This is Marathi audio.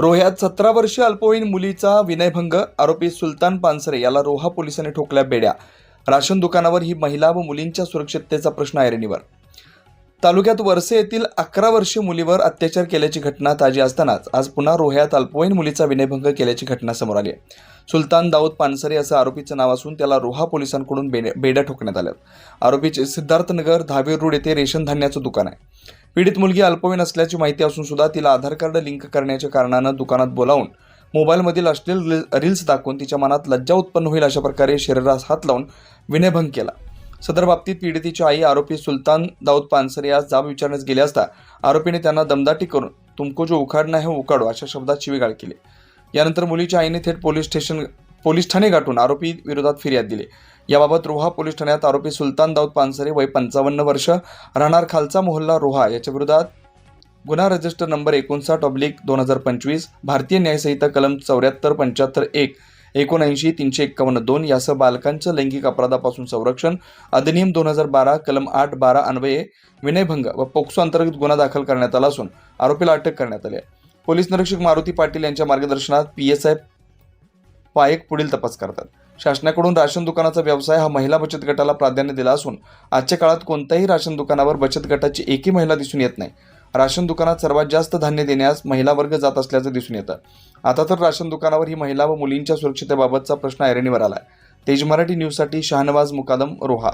रोह्यात सतरा वर्षीय अल्पवयीन मुलीचा विनयभंग आरोपी सुलतान पानसरे याला रोहा पोलिसांनी ठोकल्या बेड्या. राशन दुकानावर ही महिला व मुलींच्या सुरक्षिततेचा प्रश्न ऐरणीवर तालुक्यात वर्से येथील अकरा वर्षीय मुलीवर अत्याचार केल्याची घटना ताजी असतानाच आज पुन्हा रोह्यात अल्पवयीन मुलीचा विनयभंग केल्याची घटना समोर आली आहे. सुलतान दाऊद पानसरे असं आरोपीचं नाव असून त्याला रोहा पोलिसांकडून बेड्या बेड्या ठोकण्यात आल्या आरोपीचे सिद्धार्थनगर धावीर रोड येथे रेशन धान्याचं दुकान आहे. पीडित मुलगी अल्पवयीन असल्याची माहिती असून सुद्धा तिला आधार कार्ड लिंक करण्याच्या कारणानं दुकानात बोलावून मोबाईलमधील अश्लील रील्स दाखवून तिच्या मनात लज्जा उत्पन्न होईल अशा प्रकारे शरीरास हात लावून विनयभंग केला. सदर बाबतीत पीडितीची आई आरोपी सुलतान दाऊद पानसरे यास जाब विचारण्यास गेले असता आरोपीने त्यांना दमदाटी करून तुमको जो उखाडणं हे उखाडो अशा शब्दात शिवीगाळ केली. यानंतर मुलीच्या आईने थेट पोलीस स्टेशन पोलीस ठाणे गाठून आरोपी विरोधात फिर्याद दिली. याबाबत रोहा पोलीस ठाण्यात आरोपी सुलतान दाऊद पानसरे वय पंचावन्न वर्ष राहणार खालचा मोहल्ला रोहा याच्या विरोधात गुन्हा रजिस्टर नंबर एकोणसाठ ऑब्लिक दोन हजार पंचवीस भारतीय न्यायसंहिता कलम चौऱ्याहत्तर पंच्याहत्तर एक एकोणऐंशी तीनशे एक्कावन्न दोन यासह बालकांचं लैंगिक अपराधापासून संरक्षण अधिनियम दोन हजार बारा कलम आठ बारा अन्वये विनयभंग व पोक्सो अंतर्गत गुन्हा दाखल करण्यात आला असून आरोपीला अटक करण्यात आली आहे. पोलीस निरीक्षक मारुती पाटील यांच्या मार्गदर्शनात पी एस आय पायक पुढील तपास करतात. शासनाकडून राशन दुकानाचा व्यवसाय हा महिला बचत गटाला प्राधान्य दिला असून आजच्या काळात कोणत्याही राशन दुकानावर बचत गटाची एकही महिला दिसून येत नाही. राशन दुकानात सर्वात जास्त धान्य देण्यास महिला वर्ग जात असल्याचं दिसून येतं. आता तर राशन दुकानावर ही महिला व मुलींच्या सुरक्षितेबाबतचा प्रश्न ऐरणीवर आला तेज मराठी न्यूजसाठी शाहनवाज मुकादम रोहा.